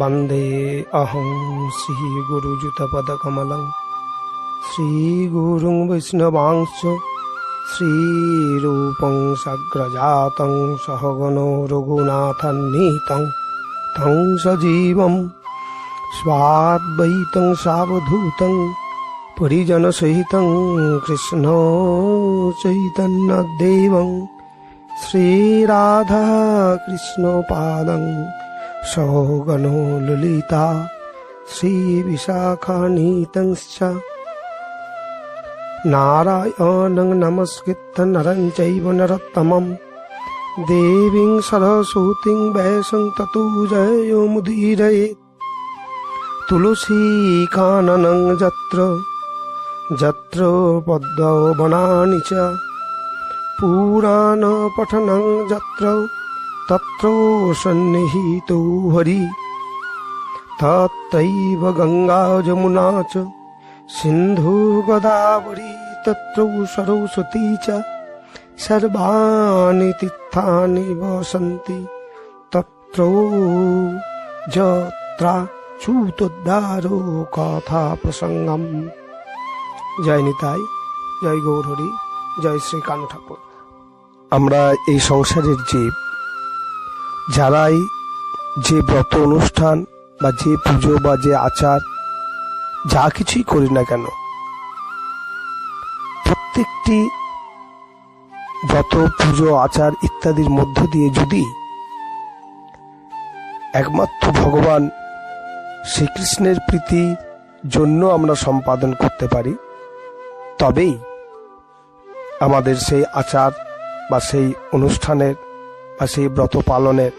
वन्दे अहं श्रीगुरुयुतपदकमलं श्रीगुरुं वैष्णवांश्च श्रीरूपं सग्रजातं सहगनो रघुनाथन्नीतं तं सजीवं स्वाद्वैतं सावधूतं परिजनसहितं कृष्ण चैतन्यदेवं श्रीराधाकृष्णपादं सौगनो ललिता श्रीविशाखानीतंश्च नारायणं नमस्कृत्य नरं चैव नरोत्तमं देवीं सरस्वतीं वैशं ततो जयोमुदीरयेत् तुलसीकाननं यत्र यत्र पद्मवनानि च पुराणपठनं यत्र তত্র সন্নিহিত হরি তত্রৈব গঙ্গা যমুনা চ সিন্ধু গোদাবরী তত্র সরস্বতী চ সর্বাণি তীর্থানি বসন্তি তত্র যত্রা চুতোদ্ধারো কথা প্রসঙ্গম জয় নিতাই জয় গৌরহরি জয় শ্রী কানু ঠাকুর আমরা এই সংসারের জীব যারাই যে ব্রত অনুষ্ঠান বা যে পুজো বা যে আচার, যা কিছুই করি না কেন, প্রত্যেকটি ব্রত, পুজো, আচার ইত্যাদির মধ্য দিয়ে যদি একমাত্র ভগবান শ্রীকৃষ্ণের প্রীতির জন্য আমরা সম্পাদন করতে পারি, তবেই আমাদের সেই আচার বা সেই অনুষ্ঠানের বা সেই ব্রত পালনের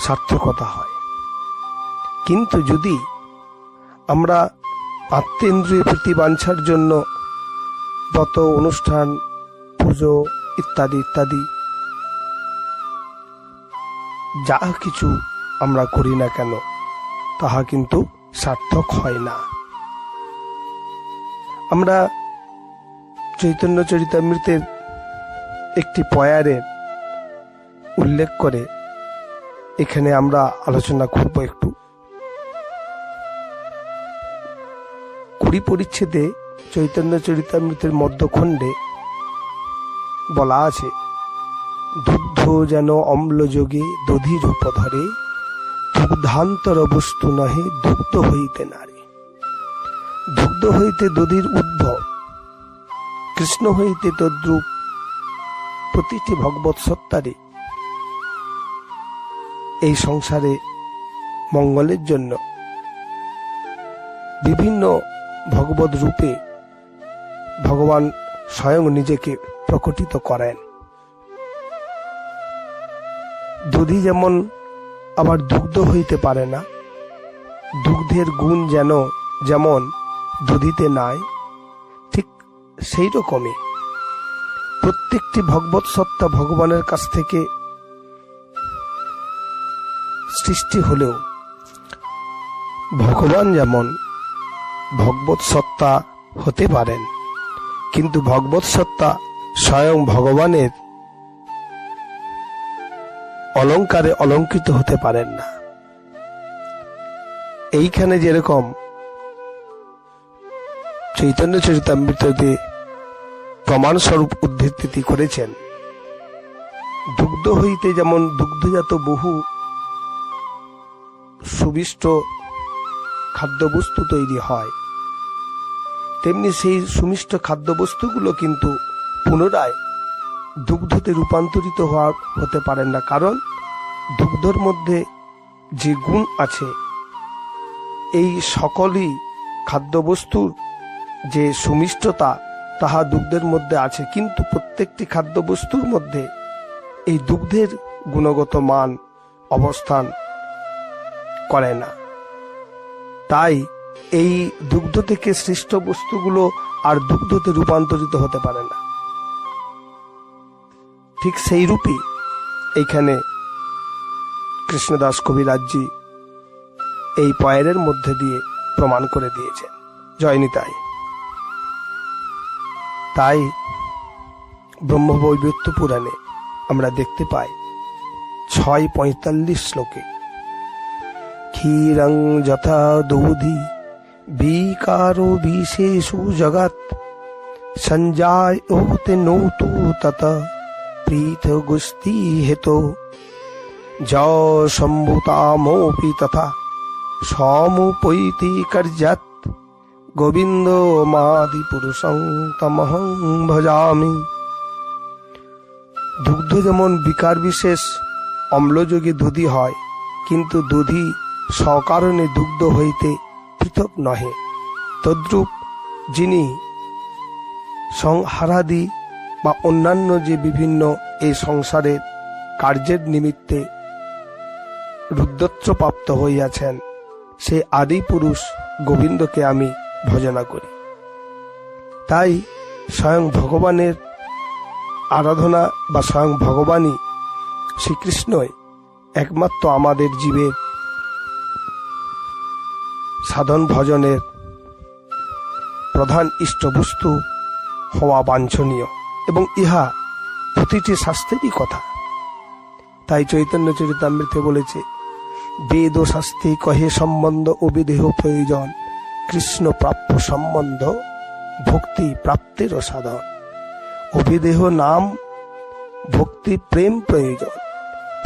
সার্থকতা হয়। কিন্তু যদি আমরা আত্মেন্দ্রীয় প্রীতি বাঞ্ছার জন্য ব্রত, অনুষ্ঠান, পুজো ইত্যাদি ইত্যাদি যা কিছু আমরা করি না কেন, তাহা কিন্তু সার্থক হয় না। আমরা চৈতন্য চরিতামৃতের একটি পয়ারের উল্লেখ করে, এখানে আমরা আলোচনা করব একটু। কুড়ি পরিচ্ছেদে চৈতন্য চরিতামৃতের মধ্যখণ্ডে বলা আছে, দুগ্ধ যেন অম্লযোগে দধি রূপ ধরে, দুগ্ধান্তর বস্তু নহে দুগ্ধ হইতে নারে। দুগ্ধ হইতে দধির উদ্ভব, কৃষ্ণ হইতে তদ্রূপ প্রতিটি ভগবত সত্তারে এই সংসারে মঙ্গলের জন্য বিভিন্ন ভগবত রূপে ভগবান স্বয়ং নিজেকে প্রকটিত করেন। দধি যেমন আবার দুগ্ধ হইতে পারে না, দুগ্ধের গুণ যেন যেমন দধিতে নাই, ঠিক সেই রকমই প্রত্যেকটি ভগবত সত্তা ভগবানের কাছ থেকে সৃষ্টি হলেও ভগবান যেমন ভগবত সত্তা হতে পারেন, কিন্তু ভগবত সত্তা স্বয়ং ভগবানের অলঙ্কারে অলঙ্কৃত হতে পারেন না। এইখানে যেরকম চৈতন্য চরিতামৃততে প্রমাণ স্বরূপ উদ্ধৃতি করেছেন, দুগ্ধ হইতে যেমন দুগ্ধজাত বহু সুবিষ্ট খাদ্যবস্তু তৈরি হয়। তেমনি সেই সুমিষ্ট খাদ্যবস্তুগুলো কিন্তু পুনরায় দুগ্ধতে রূপান্তরিত হওয়া হতে পারেন না। কারণ দুগ্ধর মধ্যে যে গুণ আছে, এই সকলই খাদ্যবস্তুর যে সুমিষ্টতা, তাহা দুগ্ধের মধ্যে আছে। কিন্তু প্রত্যেকটি খাদ্যবস্তুর মধ্যে এই দুগ্ধের গুণগত মান, অবস্থান করে না। তাই এই দুগ্ধ থেকে সৃষ্ট বস্তুগুলো আর দুগ্ধতে রূপান্তরিত হতে পারে না। ঠিক সেই রূপই এইখানে কৃষ্ণদাস কবিরাজ্জি এই পয়ের মধ্যে দিয়ে প্রমাণ করে দিয়েছেন। জয়নিতাই তাই ব্রহ্মবৈবত্য পুরাণে আমরা দেখতে পাই ছয় পঁয়তাল্লিশ শ্লোকে ক্ষীরং যথা দৌধি। বিকারো বিশেষু জগৎ। সঞ্জায় ওতে নৌতু তত। প্রীত গুস্তি হেতো য সম্ভুতামোপি তথা। সমুপৈতি কার্যাত গোবিন্দ মাদি পুরুষং তমহং ভজামি। দুগ্ধ যেমন বিকার বিশেষ, অম্লযোগে দুধি হয়, কিন্তু দুধি সকারণে দুগ্ধ হইতে পৃথক নহে। তদ্রূপ যিনি সংহারাদি বা অন্যান্য যে বিভিন্ন এই সংসারের কার্যের নিমিত্তে রুদ্রত্ব প্রাপ্ত হইয়াছেন, সে আদি পুরুষ গোবিন্দকে আমি ভজনা করি। তাই স্বয়ং ভগবানের আরাধনা বা স্বয়ং ভগবানই শ্রীকৃষ্ণই একমাত্র আমাদের জীবের সাধন ভজনের প্রধান ইষ্টবস্তু হওয়া বাঞ্ছনীয় এবং ইহা প্রতিটি শাস্ত্রেরই কথা। তাই চৈতন্য চরিতামৃতে বলেছে, বেদ ও শাস্তি কহে সম্বন্ধ ও বিদেহ প্রয়োজন, কৃষ্ণ প্রাপ্য সম্বন্ধ ভক্তি প্রাপ্তিরও সাধন। অভিদেহ নাম ভক্তি প্রেম প্রয়োজন,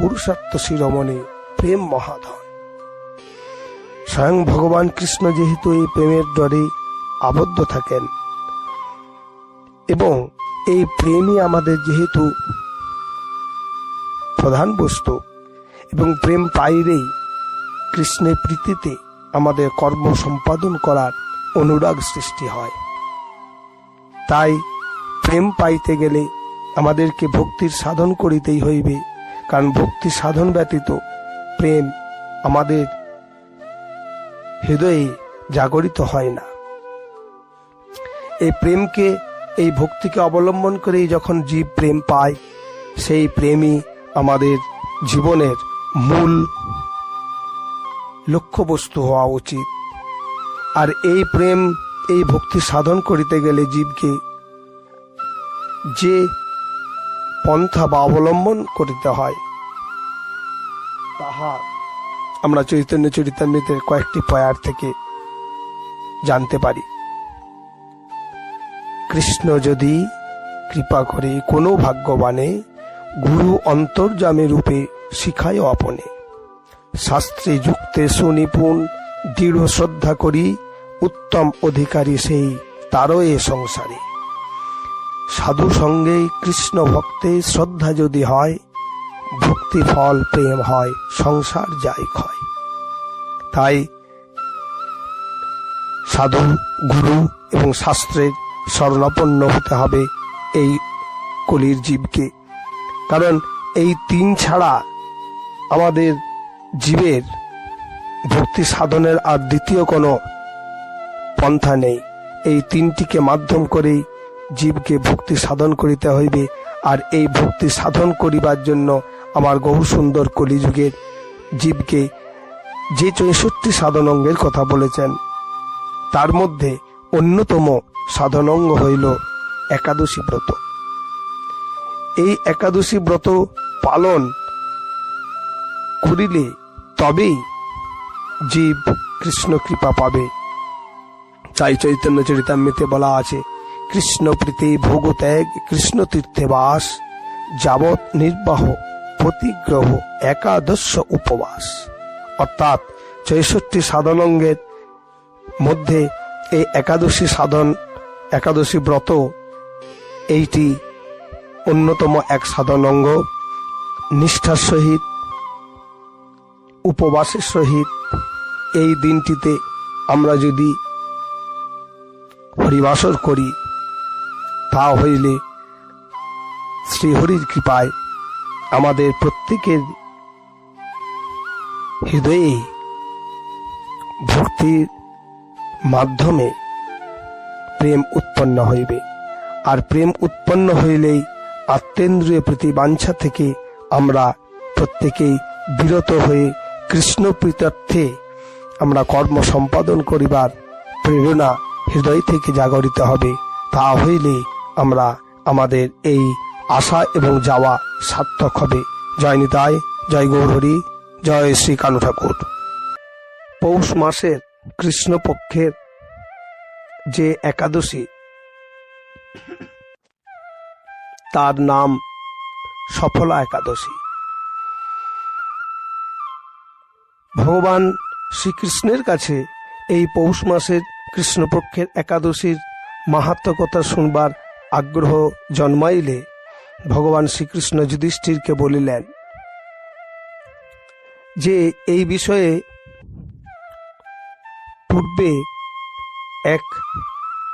পুরুষার্থ শিরোমণি প্রেম মহাধন। স্বয়ং ভগবান কৃষ্ণ যেহেতু এই প্রেমের ডরে আবদ্ধ থাকেন, এবং এই প্রেমই আমাদের যেহেতু প্রধান বস্তু, এবং প্রেম পাইলেই কৃষ্ণের প্রীতিতে আমাদের কর্ম সম্পাদন করার অনুরাগ সৃষ্টি হয়। তাই প্রেম পাইতে গেলে আমাদেরকে ভক্তির সাধন করিতেই হইবে, কারণ ভক্তি সাধন ব্যতীত প্রেম আমাদের হৃদয়ে জাগরিত হয় না। এই প্রেমকে, এই ভক্তিকে অবলম্বন করেই যখন জীব প্রেম পায়, সেই প্রেমই আমাদের জীবনের মূল লক্ষ্যবস্তু হওয়া উচিত। আর এই প্রেম, এই ভক্তি সাধন করিতে গেলে জীবকে যে পন্থা বা অবলম্বন করিতে হয়, তাহা আমরা চৈতন্য চরিতামৃতের কয়েকটি পয়ার থেকে জানতে পারি। কৃষ্ণ যদি কৃপা করে কোনো ভাগ্যবানে গুরু অন্তর্জামে রূপে শিখায় আপনে। শাস্ত্রে যুক্তে সুনিপুণ, দৃঢ় শ্রদ্ধা করি, উত্তম অধিকারী সেই তারও এ সংসারে। সাধু সঙ্গে কৃষ্ণ ভক্তে শ্রদ্ধা যদি হয় ভক্তি ফল প্রেম হয়, সংসার যায় ক্ষয়। তাই সাধু গুরু এবং শাস্ত্রের স্মরণাপন্ন হতে হবে এই কলির জীবকে। কারণ এই তিন ছাড়া আমাদের জীবের ভক্তি সাধনের আর দ্বিতীয় কোনো পন্থা নেই। এই তিনটিকে মাধ্যম করেই জীবকে ভক্তি সাধন করিতে হইবে আর এই ভক্তি সাধন করিবার জন্য আমার বহু সুন্দর কলিযুগের জীবকে যে চৌষট্টি সাধন অঙ্গের কথা বলেছেন, তার মধ্যে অন্যতম সাধনঙ্গ হইল একাদশী ব্রত। এই একাদশী ব্রত পালন করিলে তবেই জীব কৃষ্ণ কৃপা পাবে। তাই চৈতন্য চরিতামৃতে বলা আছে, কৃষ্ণ প্রীতি ভোগ ত্যাগ, কৃষ্ণ তীর্থে বাস, যাবৎ নির্বাহ, প্রতিগ্রহ, একাদশ উপবাস। অর্থাৎ চৌষট্টি সাধনঙ্গের মধ্যে এই একাদশী সাধন, একাদশী ব্রত, এইটি অন্যতম এক সাধন অঙ্গ নিষ্ঠার সহিত, উপবাসের সহিত এই দিনটিতে আমরা যদি হরিবাসর করি, তা হইলে শ্রীহরির কৃপায় আমাদের প্রত্যেকের হৃদয়ে ভক্তির মাধ্যমে প্রেম উৎপন্ন হইবে। আর প্রেম উৎপন্ন হইলেই আত্মেন্দ্রিয় প্রতি বাঞ্ছা থেকে আমরা প্রত্যেকেই বিরত হয়ে কৃষ্ণ প্রীতার্থে আমরা কর্ম সম্পাদন করিবার প্রেরণা হৃদয় থেকে জাগরিত হবে। তা হইলে আমরা আমাদের এই আশা এবং যাওয়া সার্থক হবে। জয় নিতাই, জয় গৌরহরি। জয় শ্রী কানু ঠাকুর। পৌষ মাসের কৃষ্ণপক্ষের যে একাদশী, তার নাম সফলা একাদশী। ভগবান শ্রীকৃষ্ণের কাছে এই পৌষ মাসের কৃষ্ণপক্ষের একাদশীর মাহাত্ম কথা শুনবার আগ্রহ জন্মাইলে ভগবান শ্রীকৃষ্ণ যুধিষ্ঠিরকে বলিলেন যে এই বিষয়ে পূর্বে এক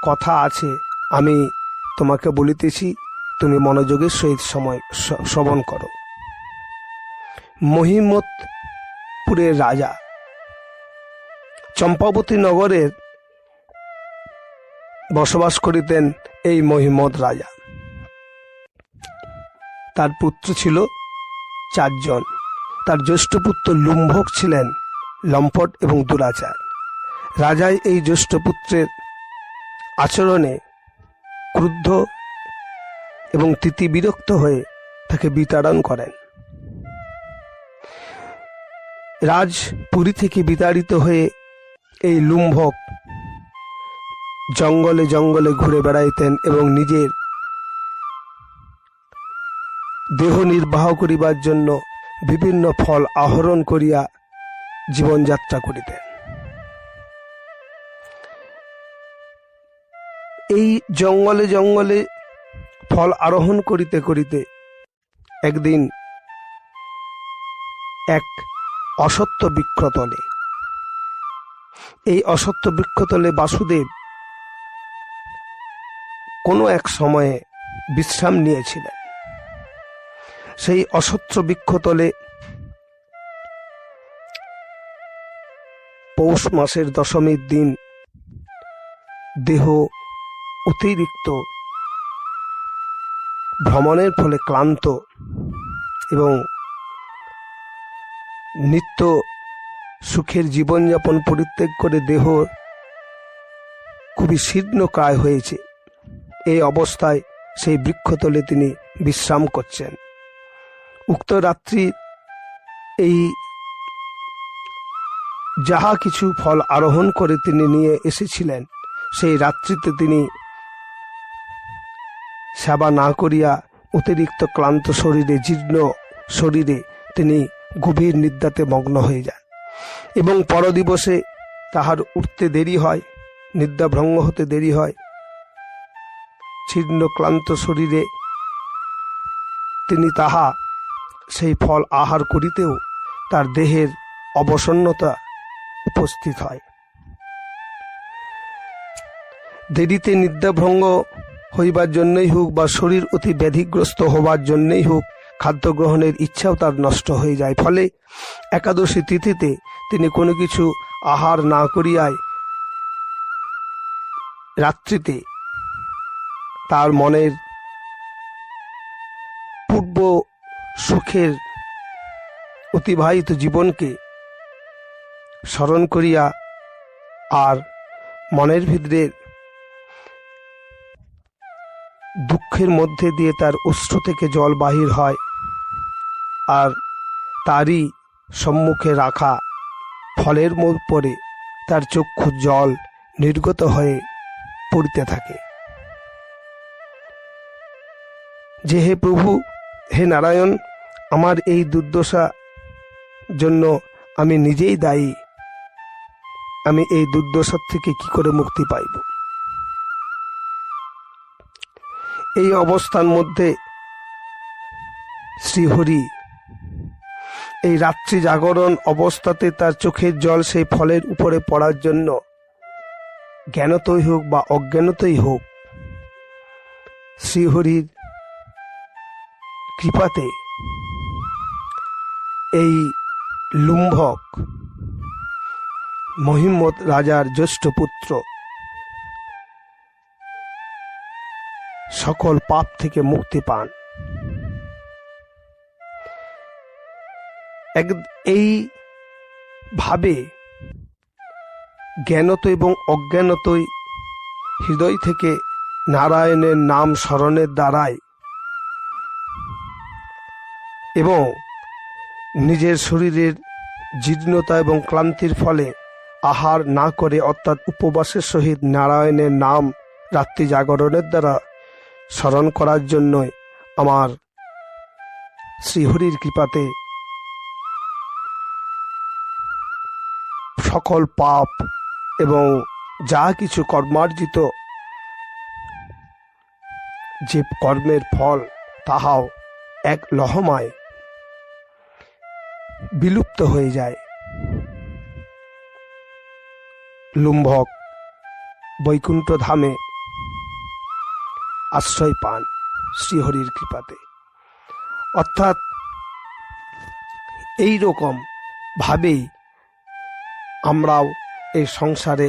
কথা আছে, আমি তোমাকে বলিতেছি, তুমি মনোযোগের সহিত সময় শ্রবণ করো। মহিমতপুরের রাজা চম্পাবতী নগরের বসবাস করিতেন এই মহিমত রাজা। তার পুত্র ছিল চারজন। তার জ্যেষ্ঠ পুত্র লুম্ভক ছিলেন লম্পট এবং দুরাচার। রাজাই এই জ্যেষ্ঠ পুত্রের আচরণে ক্রুদ্ধ এবং তিতি বিরক্ত হয়ে তাকে বিতাড়ন করেন। রাজপুরী থেকে বিতাড়িত হয়ে এই লুম্ভক জঙ্গলে জঙ্গলে ঘুরে বেড়াইতেন এবং নিজের দেহ নির্বাহ করিবার জন্য বিভিন্ন ফল আহরণ করিয়া জীবনযাত্রা করিতেন। এই জঙ্গলে জঙ্গলে ফল আরোহণ করিতে করিতে একদিন এক অসত্য বৃক্ষতলে, এই অসত্য বৃক্ষতলে বাসুদেব কোনো এক সময়ে বিশ্রাম নিয়েছিলেন। সেই অসত্য বৃক্ষতলে পৌষ মাসের দশমীর দিন দেহ অতিরিক্ত ভ্রমণের ফলে ক্লান্ত এবং নিত্য সুখের জীবনযাপন পরিত্যাগ করে দেহ খুবই শীর্ণকায় হয়েছে। এই অবস্থায় সেই বৃক্ষতলে তিনি বিশ্রাম করছেন। উক্ত রাত্রি এই যাহা কিছু ফল আরোহণ করে তিনি নিয়ে এসেছিলেন, সেই রাত্রিতে তিনি সেবা না করিয়া অতিরিক্ত ক্লান্ত শরীরে, জীর্ণ শরীরে তিনি গভীর নিদ্রাতে মগ্ন হয়ে যান এবং পরদিবসে তাহার উঠতে দেরি হয়, নিদ্রাভঙ্গ হতে দেরি হয়, ছিন্ন ক্লান্ত শরীরে তিনি তাহা সেই ফল আহার করিতেও তার দেহের অবসন্নতা উপস্থিত হয়। দেরিতে নিদ্রাভঙ্গ হইবার জন্যই হোক বা শরীর অতি ব্যাধিগ্রস্ত হবার জন্যই হোক খাদ্য গ্রহণের ইচ্ছাও তার নষ্ট হয়ে যায়। ফলে একাদশী তিথিতে তিনি কোনো কিছু আহার না করিয়ায় রাত্রিতে তার মনের পূর্ব সুখের অতিবাহিত জীবনকে স্মরণ করিয়া আর মনের ভিতরে দুঃখের মধ্যে দিয়ে তার অশ্রু থেকে জল বাহির হয় আর তারই সম্মুখে রাখা ফলের পরে তার চক্ষু জল নির্গত হয়ে পড়তে থাকে। যে হে প্রভু, হে নারায়ণ আমার এই দুর্দশা জন্য আমি নিজেই দায়ী। আমি এই দুর্দশার থেকে কি করে মুক্তি পাইব? এই অবস্থার মধ্যে শ্রীহরি এই রাত্রি জাগরণ অবস্থাতে তার চোখের জল সেই ফলের উপরে পড়ার জন্য জ্ঞানতই হোক বা অজ্ঞানতই হোক, শ্রীহরির কৃপাতে এই লুম্ভক মহিম্মদ রাজার জ্যেষ্ঠ পুত্র। সকল পাপ থেকে মুক্তি পান। এক, এই ভাবে জ্ঞানত এবং অজ্ঞানতই হৃদয় থেকে নারায়ণের নাম স্মরণের দ্বারাই এবং নিজের শরীরের জীর্ণতা এবং ক্লান্তির ফলে আহার না করে অর্থাৎ উপবাসের সহিত নারায়ণের নাম রাত্রি জাগরণের দ্বারা স্মরণ করার জন্যই আমার শ্রীহরির কৃপাতে সকল পাপ এবং যা কিছু কর্মার্জিত যে কর্মের ফল, তাহাও এক লহমায় বিলুপ্ত হয়ে যায়। লুম্ভক, বৈকুণ্ঠ ধামে আশ্রয় পান শ্রীহরির কৃপাতে। অর্থাৎ এই রকম ভাবেই আমরাও এই সংসারে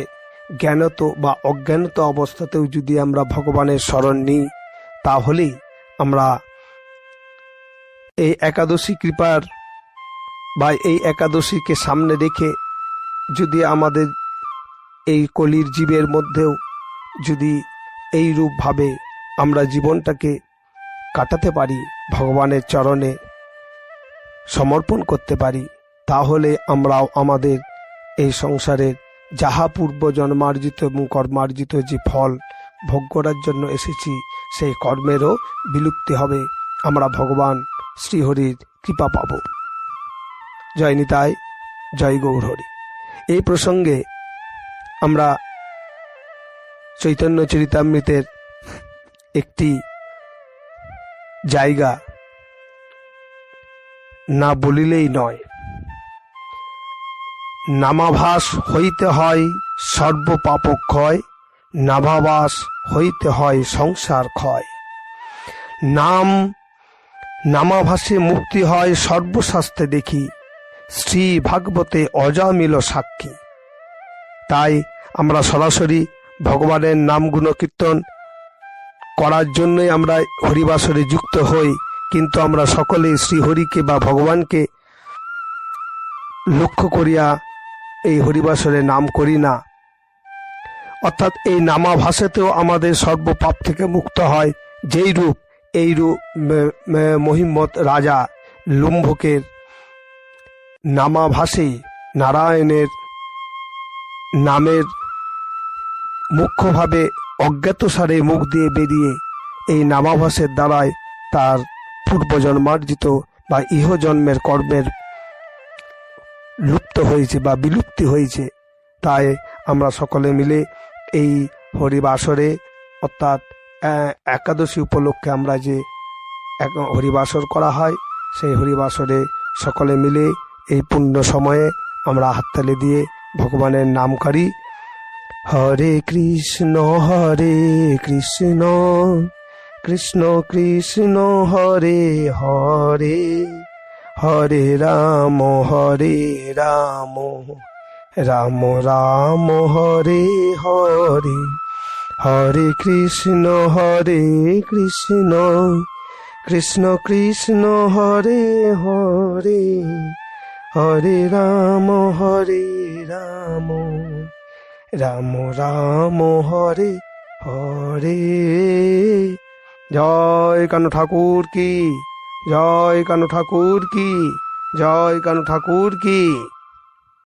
জ্ঞানত বা অজ্ঞানত অবস্থাতেও যদি আমরা ভগবানের স্মরণ নিই, তাহলেই আমরা এই একাদশী কৃপার বা এই একাদশীকে সামনে রেখে যদি আমাদের এই কলির জীবের মধ্যেও যদি এই রূপভাবে আমরা জীবনটাকে কাটাতে পারি, ভগবানের চরণে সমর্পণ করতে পারি, তাহলে আমরাও আমাদের এই সংসারের যাহা পূর্ব জন্মার্জিত এবং কর্মার্জিত যে ফল ভোগ করার জন্য এসেছি, সেই কর্মেরও বিলুপ্তি হবে। আমরা ভগবান শ্রীহরির কৃপা পাব। জয় নিতাই জয় গৌরহরি এই প্রসঙ্গে আমরা চৈতন্য চরিতামৃতের একটি জায়গা না বলিলেই নয়। নামাভাস হইতে হয় সর্বপাপক্ষয়, নাভাবাস হইতে হয় সংসার ক্ষয়। নাম, নামাভাসে মুক্তি হয় সর্বশাস্ত্রে দেখি। শ্রী ভাগবতে অজামিল সাক্ষী। তাই আমরা সরাসরি ভগবানের নাম গুণকীর্তন করার জন্যই আমরা হরিবাসরে যুক্ত হই, কিন্তু আমরা সকলে শ্রীহরিকে বা ভগবানকে লক্ষ্য করিয়া এই হরিবাসরে নাম করি না। অর্থাৎ এই নামাভাষাতেও আমাদের সর্বপাপ থেকে মুক্ত হয় যেই রূপ এই রূপ মহিম্মত রাজা লুম্ভকের নামাভাসে নারায়ণের নামের মুখ্যভাবে অজ্ঞাতসারে মুখ দিয়ে বেরিয়ে এই নামাভাসের দ্বারায় তার পূর্বজন্মার্জিত বা ইহজন্মের কর্মের লুপ্ত হয়েছে বা বিলুপ্তি হয়েছে। তাই আমরা সকলে মিলে এই হরিবাসরে অর্থাৎ একাদশী উপলক্ষে আমরা যে হরিবাসর করা হয়, সেই হরিবাসরে সকলে মিলে এই পুণ্য সময়ে আমরা হাততালি দিয়ে ভগবানের নাম করি। হরে কৃষ্ণ হরে কৃষ্ণ কৃষ্ণ কৃষ্ণ, হরে হরে হরে রাম হরে রাম রাম রাম, হরে হরে হরে কৃষ্ণ হরে কৃষ্ণ কৃষ্ণ কৃষ্ণ, হরে হরে। হরে রাম হরে রাম। রাম রাম, হরে হরে। জয় কানু ঠাকুর কি? জয় কানু ঠাকুর কি? জয় কানু ঠাকুর কি?